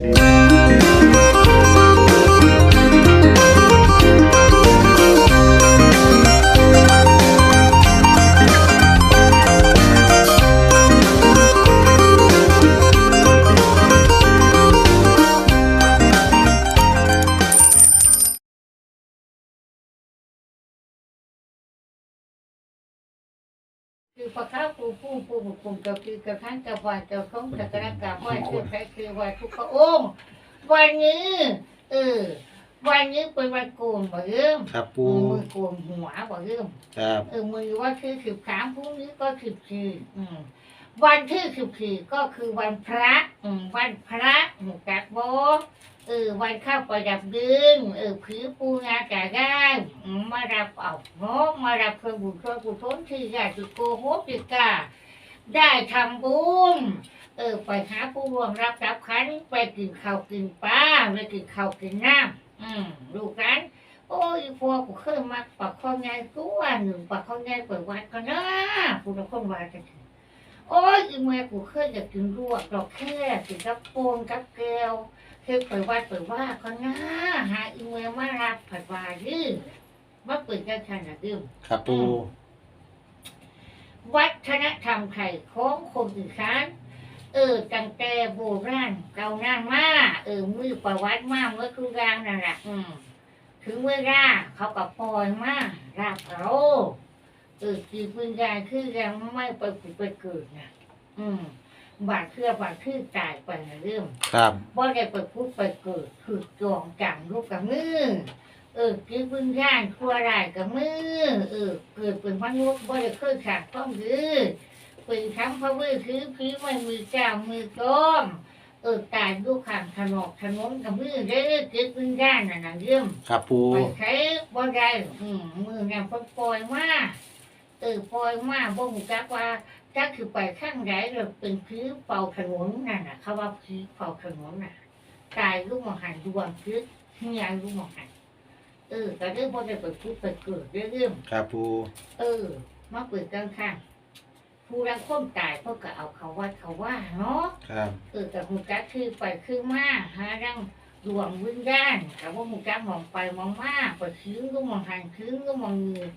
คื ผู้บุคคลก็คือกระทั่งกระวายกระทงกระกระกาไหว้คือใครคือไหวทุกพระองค์วันนี้ เออ วันนี้เป็นวันโกนบ่เริ่มครับปูมือโกนหัวบ่เริ่มครับเออมือว่าคือสิบสามพรุ่งนี้ก็สิบสี่อืมวันที่สิบสี่ก็คือวันพระอืมวันพระหมูกัดโบเออวันข้าวประดับดืนเออผือปูงากะได้มารับเอาเนาะมารับเพื่อบุญช่วยกุศลที่ญาติโกโหติกา ได้ทำบุญเออไปหาผู้ร่วมรับรับขันไปกินข้าวกินปลาไปกินข้าวกินน้ำอืมลูกนั้นโอ้ยพวกกูเคยมักปักข้อไงตัวหนึ่งปักข้อไงเปิดวัดก็นะกูจะคนวัดกันโอ้ยอีเมื่อกูเคยจะกินลวกดอกแค่กินกับโปนกับแก้วเคยเปิดวัดเปิดว่าก็นะหาอีเมื่อมารับผัดวายืมมาเปิดกันขนาดดื่มครับปู วัฒนธรรมไทยของคนอีสานเออตั้งแต่โบราณเก่านานมาเออมือประวัติมาเมื่อครูกลางนั่นแหละอืมถึงเวลาเขาก็ปล่อยมารับเราเออจีบวิญญาณคือยังไม่ไปผุดไปเกิดนะอืมบาดเครือบาดคือตายไปนะเรื่องครับบ่ได้ไปพูดไปเกิดคือจองจังลูกกับมือ เออจีบวิญญาณทั่วไรายกับมือเออเกิดเป็นมนุษย์บ่ได้เคยขาดต้องยือเป็นทั้งพระเวทคือผีไม่มีเจ้ามือก้อมเออตายลูกข้างถนนถนนกับมือเด้อจีบวิญญาณน่ะนะเรื่องครับปูไปใช้บ่ได้อืมมือเนี่ยเพิ่นปล่อยมาเออปล่อยมาบ่ฮู้จักว่าจักคือไปข้างใดหรือเป็นผีเป่าถนนนั่นน่ะเขาว่าผีเป่าถนนน่ะตายลูกมหันดวงคือเฮียลูกมหัน เออก็ได้บ่ได้ไปพูดไปเกิดเรื่องครับปูเออมาเปิดกลางข้างผู้รังคนตายเพิ่นก็เอาเขาว่าเขาว่าเนาะครับเออแต่หูจักคือไปคือมาหาดังดวงวิญญาณแต่ว่าหูจักมองไปมองมาไปคืนก็มองหันคืนก็มองเงือ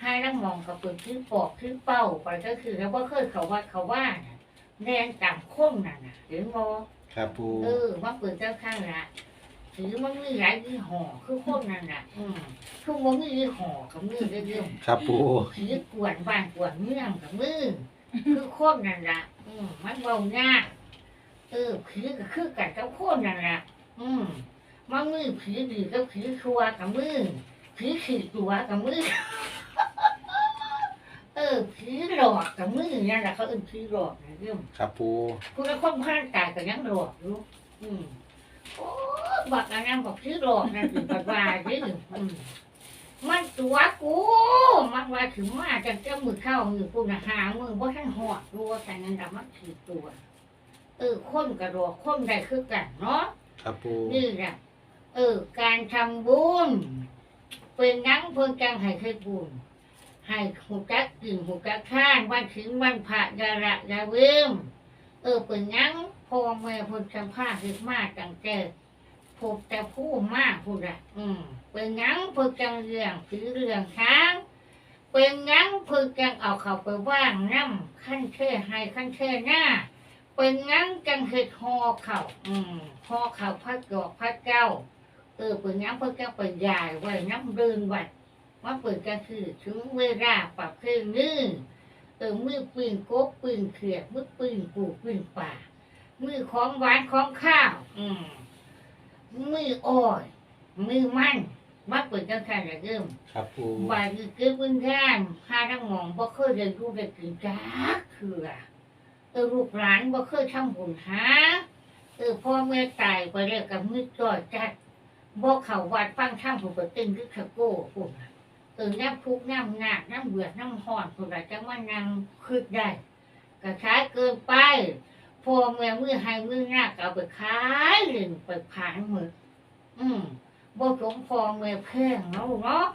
ให้ดังมองกับเปิดคือปอกคือเป้าไปก็คือแล้วว่าเคยเขาว่าเขาว่าน่ะแดงต่ำข้นน่ะนะเห็นบ่ครับปูเออมาเปิดเจ้าข้างละ ถือมันมีหลายยี่ห้อคือข้นนั่นน่ะอืมคือมันมียี่ห้อกับมือเรื่อยๆครับปูผีกวนบ้านกวนเมืองกับมือคือโคนนั่นละอืมมันเบายากเออผีก็คือกันกับโคนนั่นละอืมมันมือผีดีกับผีชัวกับมือผีขีดตัวกับมือเออผีหลอกกับมือนั่นแหละเขาเอ็นผีหลอกนะเรื่อง ครับปูคุณละคนผ่านตายกับยังหลอกอยู่อืมโอ้ บักอันนั้นบอกผีหลอกนั่นเป็นปัจจัยที่อมันตัวกูมันว่าถึงมาจะเจ้ามือเข้ามือกูนะหามือว่าท่านหอดรัวแต่นั้นแต่มันถือตัวเออคนกระโดดคนใดคือกันเนาะครับปูนี่แหละเออ การทำบุญเป็นนังเพิ่งจังให้เคยบุญให้หูกักกินหูกักข้านวันถึงวันพระยาระยาเวิมเออเป็นนังพ่อแม่เพิ่นจำผ้าเฮ็ดมาตั้งแต่ พบแต่ผู้มากผู้ละอืมเป็นนังเพิ่งจังเรื่องถือเรื่องช้าง เป็นนังเพิ่งจังเอาเขาไปว่างน้ำขั้นเท่ให้ขั้นเท่หน้า เป็นงั้นจังเห็ดหอเขา อืมหอเขาพัดดอกพัดเก้าเออเป็นงั้นเพื่อจะไปยายไว้น้ำเดินไว้ว่าเปิดกันคือถึงเวลาปรับเพลงนี้เออมือปืนกบปืนเขียดมือปืนปูปืนป่ามือของหวานของข้าว อืม มืออ้อยมือมันมาเปิดกันค่ะอย่าเริ่มครับปูว่าคือเกิดวิญญาณหาทั้งมองบ่เคยเรียนรู้ได้กินจักคือเออลูกหลานบ่เคยทำบุญหาเออพ่อแม่ตายไปแล้วกับมือจอยจัดบ่เข้าวัดฟังธรรมผู้ก็ตึงคือขะโก้พุ่นน่ะเออน้ำทุกข์น้ำหนักน้ำเบื่อน้ำห้อนพุ่นน่ะจังว่านั่งคิดได้ก็ขายเกินไป พ่อแม่มือให้มือหน้าก็เอาไปขายเล่นไปผานมืออืมบ่สมพ่อแม่แพงเนาะลูกเนาะ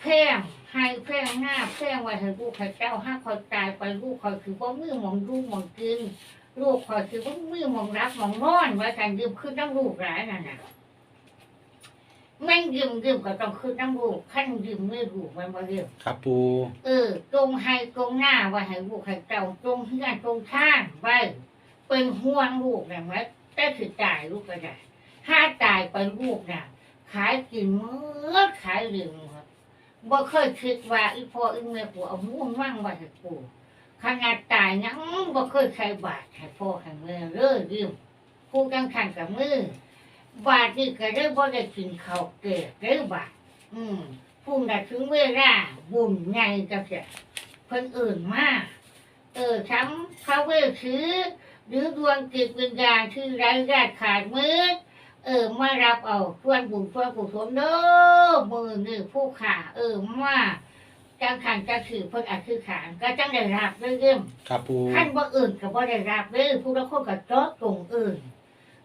แพงให้แพงหน้าแพงไว้ให้ลูกให้เจ้าห้าคอยตายไปลูกคอยคือว่ามือหมองดูหมองกินลูกคอยคือว่ามือมองรักมองนอนไว้การยืมขึ้นน้ำลูกหลายนั่นน่ะแม่งยืมยืมก็ต้องขึ้นน้ำลูกขั้นยืมมือลูกมันมาเรียมครับปูเออตรงให้ตรงหน้าไว่าให้ลูกให้เจ้าตรงเฮือนตรงข้างไว้ เป็นห่วงลูกนะไว้แต่ถือตายลูกก็ได้ถ้าตายไปลูกน่ะขายกินเมื่อขายเหลืองครับบ่เคยคิดว่าอีพ่ออีแม่ปู่เอาม่วงว่างว้ให้ปู่ขนาดตายยังบ่เคยใครบาทให้พ่อให้แม่เลยยืมผู้กังขันกับมือบาทนี่ก็ได้บ่ได้กินข้าวเกลือได้บาทอืมพุ่งได้ถึงเวลาบุญไงจะเสียเพิ่นอื่นมากเออทั้งพระเวทถือ หรือดวงจิตวิญญาณที่ไร้ญาติขาดมือเออมารับเอาส่วนบุญส่วนกุศลเด้อมือนี่ผู้ขาเออมาจังขันจะถือเพิ่นอาจคือขานก็จังได้รับเรื่องครับปูขั้นบ่อื่นก็บ่ได้รับเด้อผู้ละคนก็เจาะตรงอื่น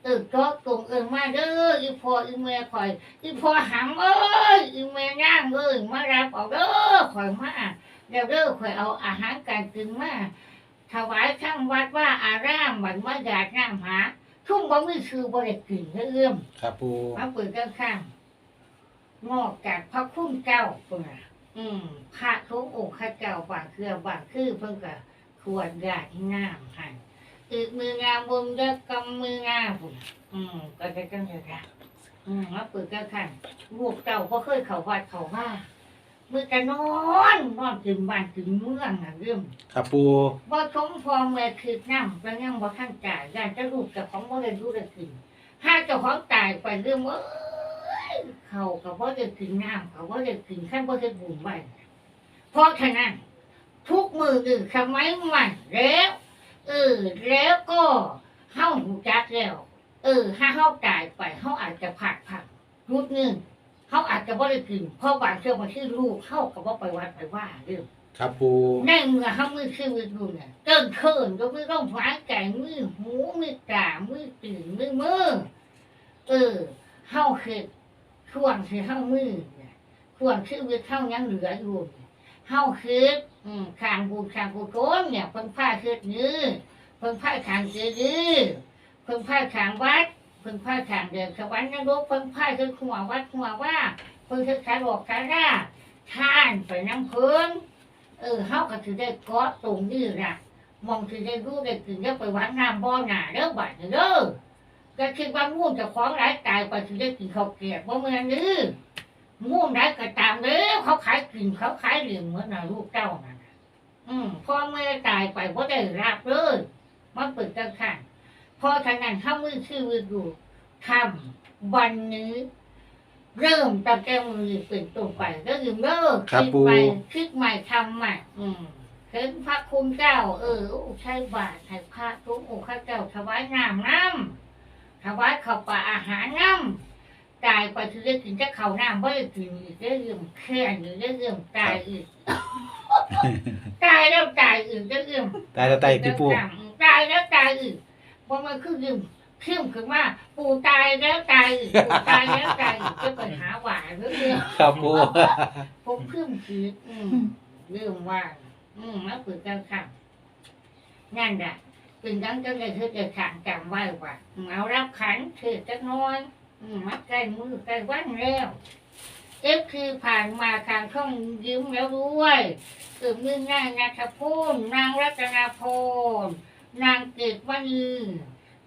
เออจาะตรงอื่นมาเด้ออีพ่ออีแม่คอยอีพอหำเอ้ยอีแม่ย่างเอ้ยมารับเอาเด้อคอยมาเดี๋ยวเด้อคอยเอาอาหารการกินมา ถวายข้างวัดว่าอารามบันมาอยากน้ำหาทุ่มบ่มีชื่อบ่ได้กินเรื่อมครับปูมาเปิดข้างๆนอกจากพระคุณเจ้าปุ่นน่ะอืมพระทุกองค์ข้าเจ้าบางเครือบางคือเพิ่งก็ควรญาติน้ำให้อีกมืองามบุญเด้อกำมืองามปุ่นน่ะอืมก็จะจังเลยค่ะอืมมาเปิดข้างๆลูกเจ้าก็เคยเขาวัดเขาว่า มือจะนอนนอนถึงบ้านถึงเมืองน่ะเรื่องครับปูบ่สมพอเมื่อคืนน้ำก็ยังบ่ทันจ่ายอยากจะลูกกับของบ่ได้รู้ได้กินถ้าเจ้าของตายไปเรื่องว่าเขาก็บ่ได้กินน้ำเขาบ่ได้กินขั้นบ่ได้บุญไว้เพราะฉะนั้นทุกมือหนึ่งสมัยใหม่แล้วเออแล้วก็เฮาหูจักแล้วเออถ้าเฮาตายไปเฮาอาจจะผักผักรุดหนึง เฮาอาจจะบ่ได้กินเพราะบางเชื่อมาที่ลูกเฮาก็บ่ไปวัดไปว่าเรื่องครับปูในเมื่อเขามือชีวิตดูเนี่ยเกินเขินก็ไม่ต้องฟ้าใจมือหูมือตามือตื่นมือมือเออเฮาเห็ดช่วงที่เฮามือเนี่ยช่วงชีวิตเฮายังเหลืออยู่เนี่ยเฮาเห็ดอืมขางบูขางบูโกนเนี่ยเพิ่นผ้าเฮ็ดนี้เพิ่นผ้าขางเจดีย์เพิ่นผ้าขางวัดเพิ่นผ้าขางเดินสวรรค์นรกเพิ่นผ้าเฮ็ดหัววัดหัวว่าเพิ่นเฮ็ดขาหลอกขาร่าท่านไปน้ำเพิ่นเออเฮาก็ถือได้เกาะตรงนี้ล่ะมองถือได้รู้ได้ถึงได้ไปวัดน้ำบ่อหนาเด้อบัดนี้เด้อก็คิดว่าง่วงจะคล้องร้ายตายไปถือได้กินข้าวเกลียบบ่เมือนนี้ง่วงได้ก็ตามเด้อเขาขายกินเขาขายเหลี่ยมเหมือนน่ะลูกเจ้านั่นน่ะอืมพ่อแม่ตายไปบ่ได้รับเลยมันเปิดกันข้าง เพอทางนั้นถ้ามือชื่อมือดูทำวันนี้ เริ่มตั้งแต่มือเป็นต้นไปก็คือเลิกครับคิดปูไปคิดใหม่ทำใหม่อืมเห็นพระคุณเจ้า เออโอ้ใช่บาทให้พระทุกองค์ข้าเจ้าถวายน้ำน้ำถวายข้าวปลาอาหารน้ำตายไปคือได้กินจะข้าวน้ำไม่ได้กินอีกได้เรื่องแค่นี้ได้เรื่องตายอีกตายแล้วตายอีกได้เรื่องตายแล้วตายที่ปูตายแล้วตายอีก เพราะมันคือยืมเข้มขึ้นมาปู่ตายแล้วตายอีกปู่ตายแล้วตายอีกจะไปหาหวานเรื่องครับปูผมขึ้นคิดอืมเรื่องว่า อืมมาฝึกกันค่ะนั่นแหละเป็นดังจังเลยเธอจะขังจำไว้ว่าเอารับขันเธอจะน้อยอืมมัดใกล้มือใกล้วันแล้วเอฟคือผ่านมาทางช่องยิ้มแล้วด้วยเออมือนางนัทพูนนางรัตนาพร นางเกตวณี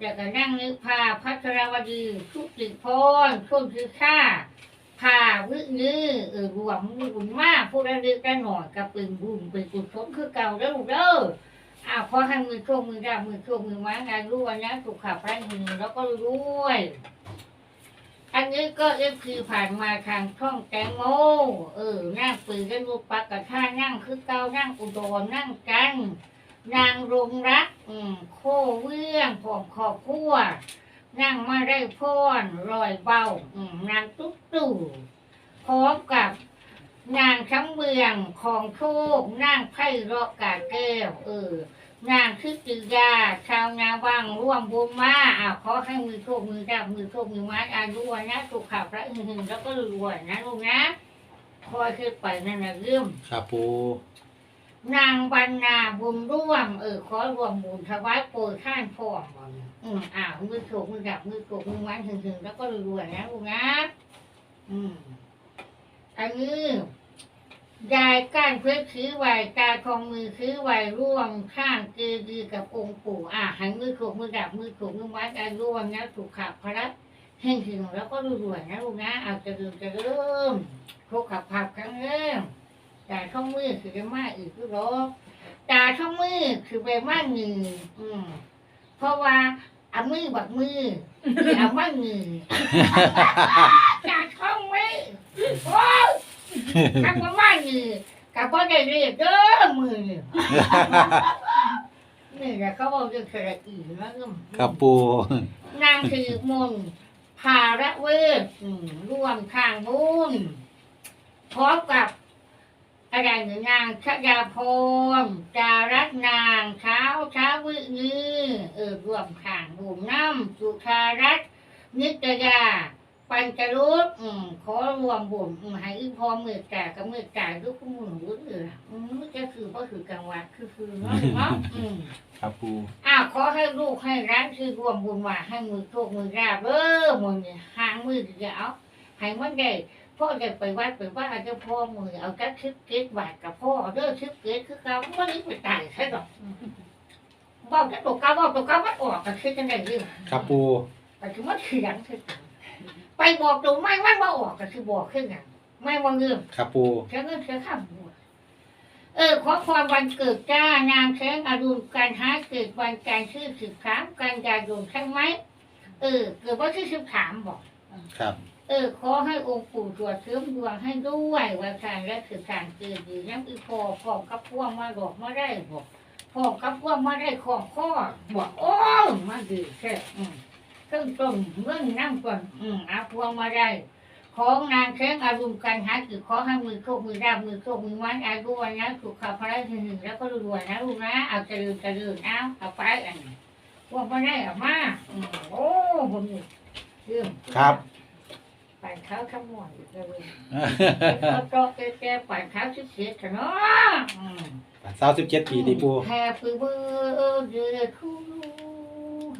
แล้วก็นั่งนึกพาพัทรวดีทุติพรช่วงคือค่าพาวิยื้อเออรวมบุญมากผู้ระลึกได้หน่อยกับเป็นบุญเป็นกุศลคือเก่าแล้วลูกเด้ออ้าวพอให้มือโชคมือดามือโชคมือไม้งานรู้วันนี้สุขภาพแรงมือแล้วก็รวยอันนี้ก็เอฟคือผ่านมาทางช่องแตงโมเออนั่งปืนกันรูปปักกระท่านั่งคือเก้านั่งอุดรนั่งกัน นางรงรัก อืม โคเวียงผอมขอบพัวนั่งมาได้พ่อนรอยเบา อืม นางตุ๊กตู่พร้อมกับนางช้ำเมืองของโชคนางไพ่รอกกาแก้ว เออ นางคือติยา ชาวนาวังร่วมบุญมาอ่าขอให้มือโชคมือดับมือโชคมือไม้อายุวันนะสุขภาพพระอื่นแล้วก็รวยนะลูกนะคอยขึ้นไปนั่นนะเรื่องครับปู นางบรรณาบุญร่วม เออขอรวมบุญถวายโปรยข้านพ่อมอนอืมอ้าวมือโขกมือดับมือโขกมือวันถึงๆแล้วก็รวยๆนะลูกนะอืมอันนี้ยายก้านเพื่อคือไหวตาทองมือคือไหวร่วมข้างเกดีกับองค์ปู่อะหันมือโขกมือดับมือโขกมือวันการร่วมนะถูกขับพระเฮงถึงแล้วก็รวยๆนะลูกนะเอาจะเริ่มจะเริ่มโคกขับผับครั้งเริ่มตา ช่องมือคือจะมาอีกคือรบตาช่องมือคือไปมาหนึ่งอืมเพราะว่าเอามือบักมือคือเอามาหนึ่งตาช่องมือโอ้ยทำมามาหนึ่งกับพ่อได้เรียกเด้อมือนี่นี่แหละเขาบอกเรื่องสระอีนะอืมครับปูนางคือมนต์ภาระเวทอืมร่วมทางบุญพร้อมกับ อะไรหรือนางชยาพรจารัตนางเช้าเช้าวินีเออรวมข่างบุญน้ำสุชารัตน์นิตยา ปัญจรุตอืมขอรวมบุญอืมให้อีพอมือแก่กับมือแก่ลูกมือวุ้นเอออืมมันจะคือว่าคือกลางวันคือคือเนาะเนาะอืม ครับปูอ้าวขอให้ลูกให้ร้านคือรวมบุญว่าให้มือโชคมือราบเออมือนี่ห่างมือเดียวให้มันได้ พ่อจะไปวัดไปว่าอาจจะพ่อมือเอาจักชิปเกตบาทกับพ่อเด้อชิปเกตคือเขาวันนี้ไปตายใช่หรอกบอกจะตกกาบอกตกกาวัดออกกันคือจังไงเรื่องครับปูแต่ถึงว่าเถียงคือกันไปบอกตรงไม่ไม่มาออกก็คือบอกขึ้นกันไม่ว่าเรื่องครับปูเชื่อเงินเชื่อข้ามหัวเออขอความวันเกิดจ้านางแข้งอรุณการหาเกิดวันการชื่อสิบสามกันยายนใช่ไหมเออ เกิดว่าชื่อสิบสามบอก ครับ เออขอให้องค์ปู่ตรวจเสริมดวงให้ด้วยว่าการและสืบการเกิดดีน้ำอีพอพอมกับพวงมาดอกมาได้บอกพอกับพวงมาได้ของข้อบอกโอ้มาดีแค่อืมเครื่องต้มเมื่อนั่งก่อนอืมเอาพวงมาได้ของนางแข้งอารมณ์การหาคือขอให้มือโชคมือราบมือโชคมือวันอายุวันนะถูกขับพระราชหนึ่งแล้วก็รวยนะลูกนะเอาเจริญเจริญเอาเอาไปอันนี้พวกมาได้ออกมาโอ้ผมเรื่องครับ ปั่นเขาขมวนอยู่เลยเขาโตะแก่ๆปั่นเขาชิเสียๆเนาะอืม สาวสิบเจ็ดปีตีปู Happy birthday to you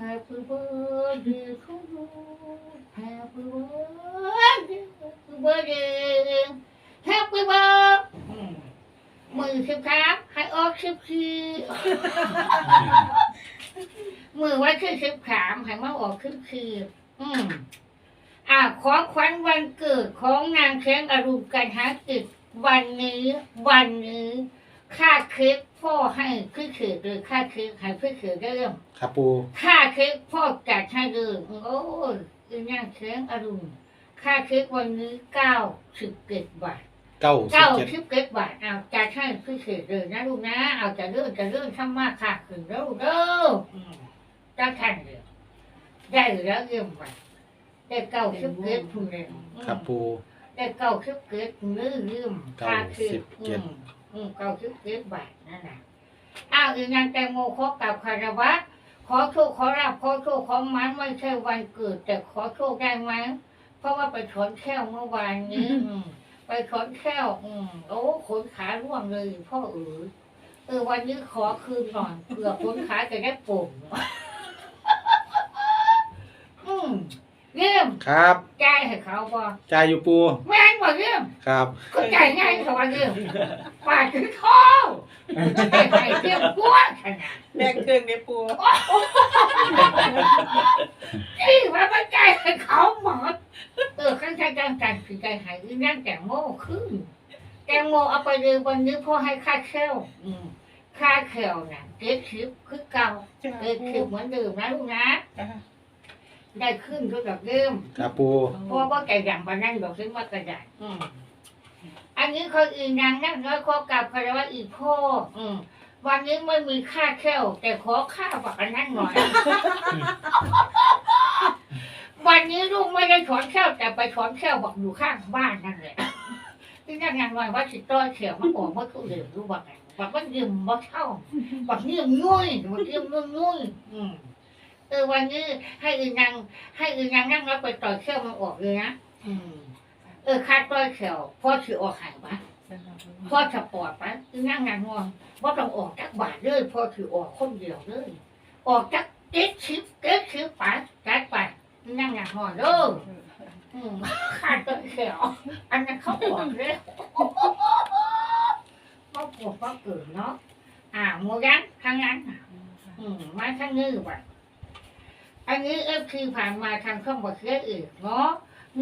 Happy birthday to you Happy birthday Happy birthday Happy birthday อืมมือสิบครับให้ออกสิบสี่มือไว้คือสิบสามให้มาออกสิบสี่อืม อ่าของขวัญวันเกิดของนางแข้งอรุณกันหากิจวันนี้วันนี้ค่าเค้กพ่อให้พี่เขยเลยค่าเค้กให้พี่เขยเริ่มครับปูค่าเค้กพ่อจัดให้เลยโอ้ยอีนางแข้งอรุณค่าเค้กวันนี้เก้าสิบเจ็ดบาทเก้าสิบเก้าเจ็ดสิบเจ็ดบาทเอาจัดให้พี่เขยเลยนะลูกนะ เอาจะเลื่อนจะเลื่อนทำมากค่ะขึ้นแล้วเด้ออืมจ้าท่านเดียวได้แล้วเยี่ยมไป ได้เก้าสิบเจ็ดทุนเลยอืมครับปู ได้เก้าสิบเจ็ดลืมลืมเก้าค่าเค้กสิบเจ็ดอืมอืมเก้าสิบเจ็ดบาทนั่นน่ะอ้าวอีนางแตงโมขอกับคารวะขอโชคขอรับขอโชคขอมันไม่ใช่วันเกิด แต่ขอโชคได้ไหมเพราะว่าไปถอนแค่วเมื่อวานนี้อืมไปถอนแค่วอืมโอ้ขนขาร่วงเลยพ่อเอ๋ยเออวันนี้ขอคืนหน่อยเผื่อขนขาจะได้โป่งอืม เยี่ยมครับใจายให้เขาบ่จ่ายอยู่ปูแม่นบ่เยี่ยมครับ ก็ใจายง่ายสวัสดีปาดถึงท้องไม่ให้เรียกพวกขนาดแบกเครื่องในปูที่ว่าไม่ใจายให้เขาหมดเออข้างใจจังกันคือใจหายอีนั่นแตงโมขึ้นแตงโมเอาไปเลยวันนี้พ่อให้ค่าเชลอืมค่าเชลน่ะเก็บชิปคือเก่าจ้าเก็บชิปเหมือนเดิมนะลูกนะจ้า ได้ขึ้นเท่ากับเดิมครับปูเพราะว่าแกดังปานนั่นบอกซึ่งว่ากระดาษอืมอันนี้คนอื่นนางนั่งน้อยขอกลับคารวะอีกพ่ออืมวันนี้ไม่มีค่าแค่วแต่ขอค่าบักอันนั้นหน่อย วันนี้ลูกไม่ได้ถอนแค่วแต่ไปถอนแค่วบักอยู่ข้างบ้านนั่นแหละที่นั่นงานวันว่าสิต้อยเขียวมันออกมาตู้เหลืองรู้บักไงบักมันยืมบักเช่าบักยืมงุ้ยบักยืมงุ้ยงุ้ยอืม เออวันนี้ให้อื่นนางให้อื่นยังนั่งแล้วไปต่อยเขี้ยวมันออกเลยนะอืมเออคาดต่อยเขี้ยวพ่อถือออกหายวะพ่อสปอร์ตไปนั่งงานงอนว่าต้องออกจากบาทเลยพ่อคือออกคนเดียวเลยออกจากเก็ดชิปเก็ดชิปไปจัดไปนั่งงานงอนเลยอืมขาดตัวเขียวอันนั้นเขาออกเลยเขาปวดเขาเกิดเนาะอ่าโมยันทางนั้นน่ะอืมมาทางนี้ว่ะ อันนี้เอฟคือผ่านมาทางข้อมูลเรื่ออื่นเนาะ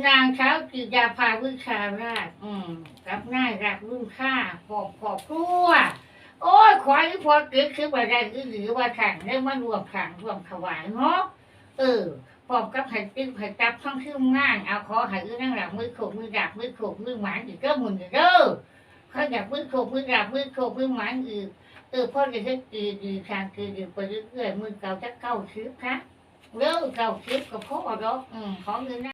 นางเช้ากิยาภาวิชาราช อืมกับนายรักรุ่งค่าขอบขอบครัว โอ้ยขอให้พอเกิดขึ้นมาได้หรือว่าขังได้มารวมขังรวมถวายเนาะเออพร้อมกับไผ่ติ้งไผ่จับท่องขึ้นงานเอาขอให้อื้อนั่งหลังมือโขกมือดับมือโขกมือหมานอีกก็หมุนอีกเด้อเขาอยากมือโขกมือดับมือโขกมือหมานอีกเออพ่อจะให้ดีดีทางคือดีไปเรื่อยๆมือเก่าจะเก้าชิบค่ะ เลิกเก่าชิบกับพ่อดอกอืมขอเงินนะ